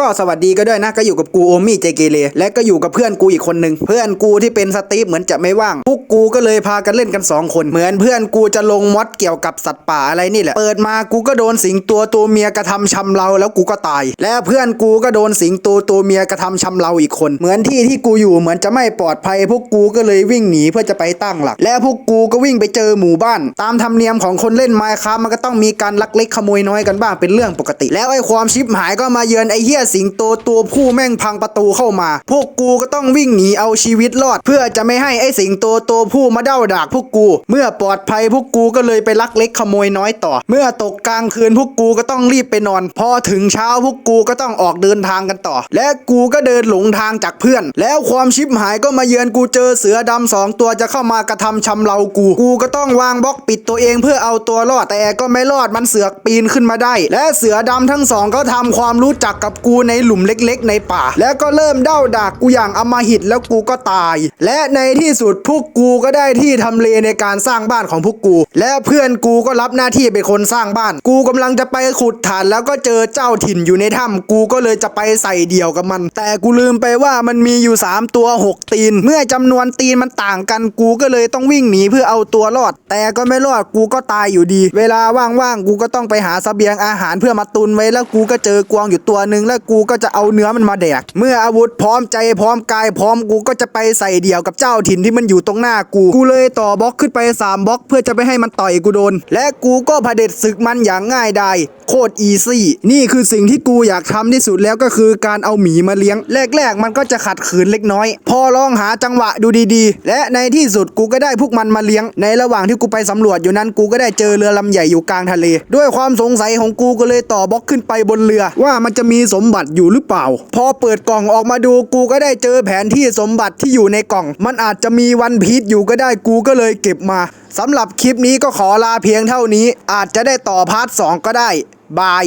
ก็สวัสดีก็ด้วยนะก็อยู่กับกูโอมี่ใจเกเรและก็อยู่กับเพื่อนกูอีกคนหนึ่งเพื่อนกูที่เป็นสตีฟเหมือนจะไม่ว่าง พวกกูก็เลยพากันเล่นกันสองคน เหมือนเพื่อนกูจะลงมอดเกี่ยวกับสัตว์ป่าอะไรนี่แหละ เปิดมากูก็โดนสิงตัวตัวเมียกระทำชำเราแล้วกูก็ตาย และเพื่อนกูก็โดนสิงตัวตัวเมียกระทำชำเราอีกคน เหมือนที่ที่กูอยู่เหมือนจะไม่ปลอดภัย พวกกูก็เลยวิ่งหนีเพื่อจะไปตั้งหลัก และพวกกูก็วิ่งไปเจอหมู่บ้าน ตามธรรมเนียมของคนเล่นไมค์ครับมันก็ต้องมีการลักเล็กขโมยน้อยกันบ้างเป็นเรื่องปกติ แล้วไอ้ความชิบหายก็มาเยือนไอ้เหี้ยสิงโตตัวผู้แม่งพังประตูเข้ามา พวกกูก็ต้องวิ่งหนีเอาชีวิตรอด เพื่อจะไม่ให้ไอ้สิงโตตัวผู้มาเด้าดากพวกกู เมื่อปลอดภัยพวกกูก็เลยไปลักเล็กขโมยน้อยต่อ เมื่อตกกลางคืนพวกกูก็ต้องรีบไปนอน พอถึงเช้าพวกกูก็ต้องออกเดินทางกันต่อ และกูก็เดินหลงทางจากเพื่อน แล้วความชิบหายก็มาเยือนกูเจอเสือดำสองตัวจะเข้ามากระทำชำเรากู กูก็ต้องวางบล็อกปิดตัวเองเพื่อเอาตัวรอดแต่ก็ไม่รอดมันเสือกปีนขึ้นมาได้ และเสือดำทั้งสองก็ทำความรู้จักกับกูในหลุมเล็กๆ ในป่า แล้วก็เริ่มเด้าดากกูอย่างอำมหิตแล้วกูก็ตาย และในที่สุดพวกกูก็ได้ที่ทำเลในการสร้างบ้านของพวกกู และเพื่อนกูก็รับหน้าที่เป็นคนสร้างบ้าน กูกำลังจะไปขุดฐานแล้วก็เจอเจ้าถิ่นอยู่ในถ้ำกูก็เลยจะไปใส่เดี่ยวกับมัน แต่กูลืมไปว่ามันมีอยู่ 3 ตัว 6 ตีน เมื่อจำนวนตีนมันต่างกันกูก็เลยต้องวิ่งหนีเพื่อเอาตัวรอด แต่ก็ไม่รอดกูก็ตายอยู่ดี เวลาว่างๆกูก็ต้องไปหาเสบียงอาหารเพื่อมาตุนไว้แล้วกูก็เจอกวางอยู่ตัวหนึ่งแล้วกูก็จะเอาเนื้อมันมาแดก เมื่ออาวุธพร้อมใจพร้อมกายพร้อมกูก็จะไปใส่เดี่ยวกับเจ้าถิ่นที่มันอยู่ตรงหน้ากู กูเลยต่อบล็อกขึ้นไป 3บล็อกเพื่อจะไม่ให้มันต่อยกูโดน และกูก็เผด็จศึกมันอย่างง่ายดายโคตรอีซี่นี่คือสิ่งที่กูอยากทำที่สุดแล้วก็คือการเอาหมีมาเลี้ยง แรกๆ มันก็จะขัดขืนเล็กน้อย พอลองหาจังหวะดูดีๆ และในที่สุดกูก็ได้พวกมันมาเลี้ยง ในระหว่างที่กูไปสำรวจอยู่นั้นกูก็ได้เจอเรือลำใหญ่อยู่กลางทะเล ด้วยความสงสัยของกูก็เลยต่อบล็อกขึ้นไปบนเรือ ว่ามันจะมีสมบัติอยู่หรือเปล่า พอเปิดกล่องออกมาดูกูก็ได้เจอแผนที่สมบัติที่อยู่ในกล่อง มันอาจจะมีวันพีชอยู่ก็ได้กูก็เลยเก็บมาสำหรับคลิปนี้ก็ขอลาเพียงเท่านี้ อาจจะได้ต่อพาร์ทสองก็ได้บาย